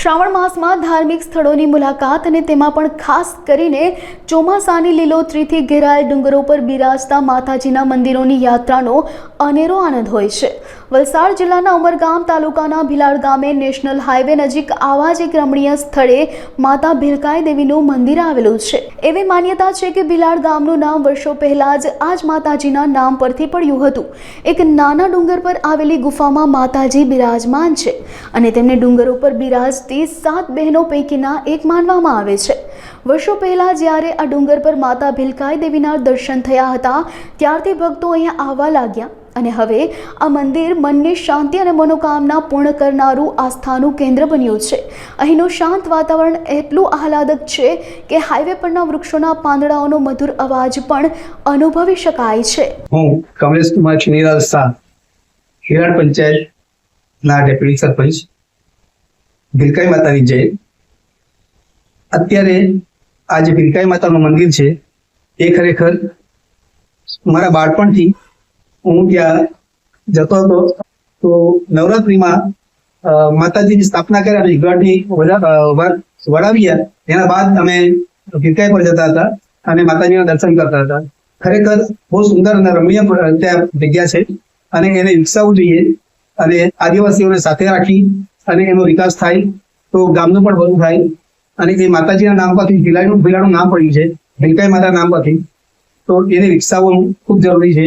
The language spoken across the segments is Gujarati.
શ્રાવણ માસમાં ધાર્મિક સ્થળોની મુલાકાત અને તેમાં પણ ખાસ કરીને ચોમાસાની લીલોતરીથી ઘેરાયેલ ડુંગરો પર બિરાજતા માતાજીના મંદિરોની યાત્રાનો અનેરો આનંદ હોય છે. વલસાડ જિલ્લાના ઉમરગામ તાલુકાના ભિલાડ ગામે નેશનલ હાઈવે નજીક આવા જ એક રમણીય સ્થળે માતા ભીલકાઈ દેવીનું મંદિર આવેલું છે. એવી માન્યતા છે કે ભિલાડ ગામનું નામ વર્ષો પહેલા જ આ જ માતાજીના નામ પરથી પડ્યું હતું. એક નાના ડુંગર પર આવેલી ગુફામાં માતાજી બિરાજમાન છે અને તેમને ડુંગર ઉપર બિરાજતી સાત બહેનો પૈકીના એક માનવામાં આવે છે. વર્ષો પહેલાં જ્યારે આ ડુંગર પર માતા ભીલકાઈ દેવીના દર્શન થયા હતા, ત્યારથી ભક્તો અહીંયા આવવા લાગ્યા અને હવે આ મંદિર મનની શાંતિ અને મનોકામના પૂર્ણ કરનારું આસ્થાનું કેન્દ્ર બન્યું છે. અહીંનું શાંત વાતાવરણ એટલું આહલાદક છે કે હાઈવે પરના વૃક્ષોના પાંદડાઓનો મધુર અવાજ પણ અનુભવી શકાય છે. હું કમલેશ કુમાર ચુનીલાલ શાહ હિરાડ પંચાયતના ડેપ્યુટી સરપંચ ભીલકાઈ માતાની જય. અત્યારે આ જે ભીલકાઈ માતાનું મંદિર છે, એ ખરેખર મારા બાળપણથી હું ત્યાં જતો હતો. તો નવરાત્રિમાં માતાજીની સ્થાપના કર્યા અને વડા- વડાવ્યા, એના બાદ અમે ભીલકાઈ પર જતા હતા અને માતાજીના દર્શન કરતા હતા. ખરેખર બહુ સુંદર અને રમણીય પ- ત્યાં જગ્યા છે અને એને વિકસાવવું જોઈએ અને આદિવાસીઓને સાથે રાખી અને એનો વિકાસ થાય તો ગામનું પણ ભલું થાય. અને એ માતાજીના નામ પરથી ભીલાનું ભીલાનું નામ પડ્યું છે, ભીલકાઈ માતા નામ પરથી. તો એને વિકસાવવું ખૂબ જરૂરી છે.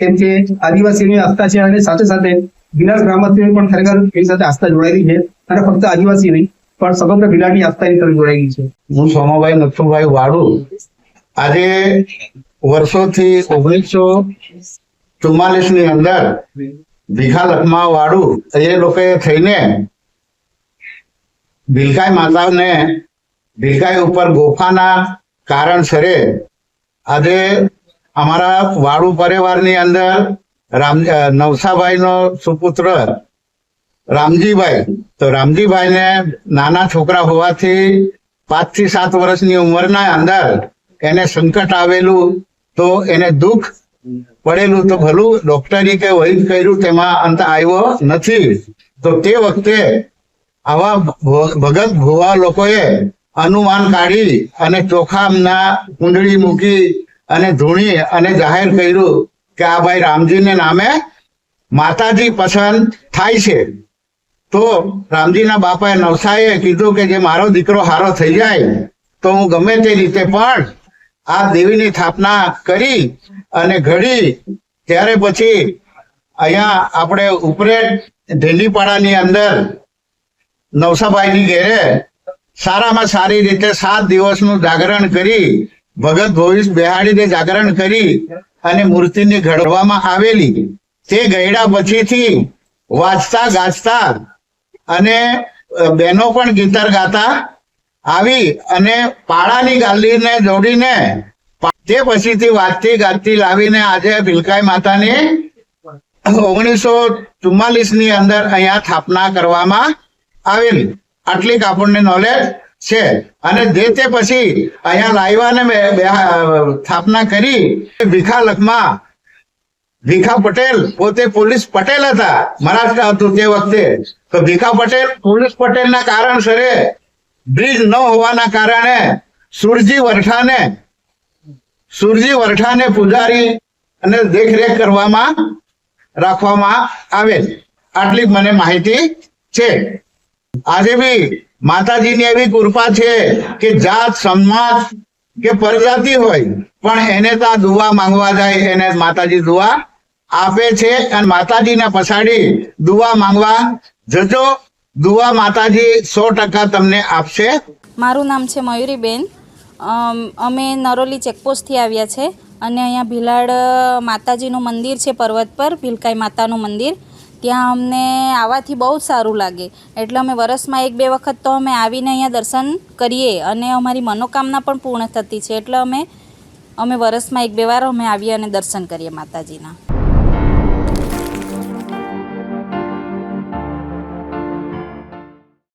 કેમ કે આદિવાસીઓની આસ્થા છે અને સાથે સાથે ભીલાડ ગ્રામવાસીઓની પણ ખરેખર એની સાથે આસ્થા જોડાયેલી છે. અને ફક્ત આદિવાસી નહીં, પણ સમગ્ર ભીલાડની આસ્થા એની જોડાયેલી છે. હું સોમાભાઈ નથુભાઈ વાળુ આજે વર્ષોથી ઓગણીસો ચુમ્માલીસની અંદર ભીખા લખમા વાળું એ લોકોએ થઈને ભીલકાઈ માતાને ભીલકાઈ ઉપર ગોફાના કારણસરે આજે અમારા વાળુ પરિવારની અંદર રામ નવસાભાઈનો સુપુત્ર રામજીભાઈ. તો રામજીભાઈને નાના છોકરા હોવાથી પાંચથી સાત વર્ષની ઉંમરના અંદર એને સંકટ આવેલું તો એને દુઃખ પડેલું તો ભલું, ડોક્ટરે કે વૈદ કર્યું, તેમાં અંત આવ્યો નથી. તો તે વખતે આવા ભગત ભુવા લોકોએ અનુમાન કાઢી અને ચોખામના કુંડળી મૂકી અને ધૂણી અને જાહેર કર્યું કે આ ભાઈ રામજીને નામે માતાજી પસંદ થાય છે. તો રામજીના બાપાએ નવસાએ કીધું કે જે મારો દીકરો હારો થઈ જાય, તો હું ગમે તે રીતે પણ આ દેવીની સ્થાપના કરી અને ઘડી ત્યારે પછી અહીંયા આપણે ઉપરેટ ઢેલીપાડાની અંદર નવસાભાઈની ઘેરે સારામાં સારી રીતે સાત દિવસનું જાગરણ કરી, ભગત ભવિષ બેહાડીને જાગરણ કરી અને મૂર્તિની ઘડવામાં આવેલી. તે ગયડા પછીથી વાંચતા ગાજતા અને બહેનો પણ ગીતર ગાતા આવી અને પાડાની ગાલીને જોડીને તે પછીથી વાતથી ગાતથી લાવીને આજે ભીલકાઈ માતાની ઓગણીસો ચુમ્માલીસની અંદર અહીંયા સ્થાપના કરવામાં આવેલી. આટલીક આપણને નોલેજ છે. અને જે તે પછી અહીંયા લાવ્યા ને બે- બે- સ્થાપના કરી. ભીખા લખમાં, ભીખા પટેલ, પોતે પોલીસ પટેલ હતા. મહારાષ્ટ્ર હતું તે વખતે. તો ભીખા પટેલ પોલીસ પટેલના કારણસરે બ્રિજ ન હોવાના કારણે સુરજી વરઠાને સુરજી વરઠાને પૂજારી અને દેખરેખ કરવામાં રાખવામાં આવે. આટલી મને માહિતી છે. આજે બી માતાજીની એવી કૃપા છે કે જાત, સમાજ કે પરજાતિ હોય, પણ એને તો દુવા માંગવા જાય, એને માતાજી દુઆ આપે છે અને માતાજીના પછાડી દુવા માંગવા જજો. દુવા માતાજી સો ટકા તમને આપશે. મારું નામ છે મયુરીબેન. અમે નરોલી ચેકપોસ્ટથી આવ્યા છે અને અહીંયા ભીલાડ માતાજીનું મંદિર છે પર્વત પર, ભીલકાઈ માતાનું મંદિર. ત્યાં અમને આવવાથી બહુ સારું લાગે. એટલે અમે વરસમાં એક બે વખત તો અમે આવીને અહીંયા દર્શન કરીએ અને અમારી મનોકામના પણ પૂર્ણ થતી છે. એટલે અમે અમે વરસમાં એક બે વાર અમે આવીએ અને દર્શન કરીએ માતાજીના.